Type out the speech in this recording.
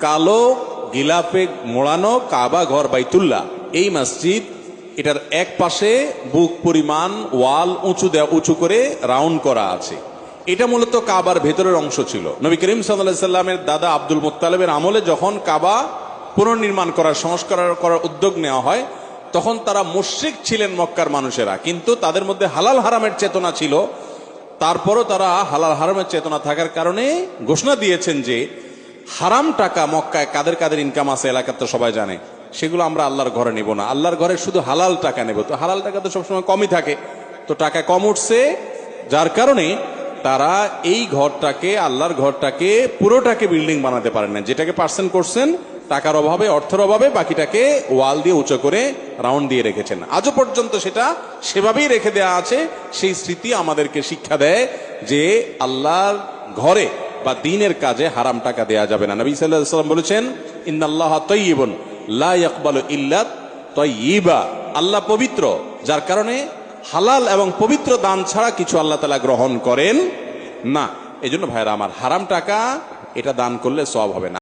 কালো, গিলাপে মোড়ানো কাবা ঘর বাইতুল্লাহ। এই মসজিদ, এটার এক পাশে বুক পরিমাণ ওয়াল উঁচু দেওয়া উঁচু করে রাউন্ড করা আছে। এটা মূলত কাবার ভেতরের অংশ ছিল। নবী করিম সাল্লামের দাদা আব্দুল মুত্তালেবের আমলে যখন কাবা পুনর্নির্মাণ করার, সংস্কার করার উদ্যোগ নেওয়া হয়, তখন তারা মুশ্রিক ছিলেন মক্কার মানুষেরা। কিন্তু তাদের মধ্যে হালাল হারামের চেতনা ছিল। তারপরও তারা হালাল হারামের চেতনা থাকার কারণে ঘোষণা দিয়েছেন যে হারাম টাকা মক্কায় কাদের কাদের ইনকাম আছে এলাকার তো সবাই জানে। সেগুলো আমরা আল্লাহর ঘরে নেব না। আল্লাহর ঘরে শুধু হালাল টাকা নেব। তো হালাল টাকা তো সবসময় কমই থাকে। তো টাকা কম উঠছে, যার কারণে তারা এই ঘরটাকে, আল্লাহর ঘরটাকে, পুরোটাকে বিল্ডিং বানাতে পারেন না। যেটাকে পার্সেন্ট করছেন, টাকার অভাবে, অর্থের অভাবে, বাকিটাকে ওয়াল দিয়ে উঁচু করে রাউন্ড দিয়ে রেখেছেন। আজও পর্যন্ত সেটা সেভাবেই রেখে দেওয়া আছে। সেই স্মৃতি আমাদেরকে শিক্ষা দেয় যে আল্লাহর ঘরে বা দিনের কাজে হারাম টাকা দেয়া যাবে না। নবী সাল্লাম বলেছেন ইন্দাল্লাহ তৈবন ইল্লা তৈবা আল্লাহ পবিত্র, যার কারণে হালাল এবং পবিত্র দান ছাড়া কিছু আল্লাহ তালা গ্রহণ করেন না। এজন্য ভাইরা আমার হারাম টাকা, এটা দান করলে সব হবে না।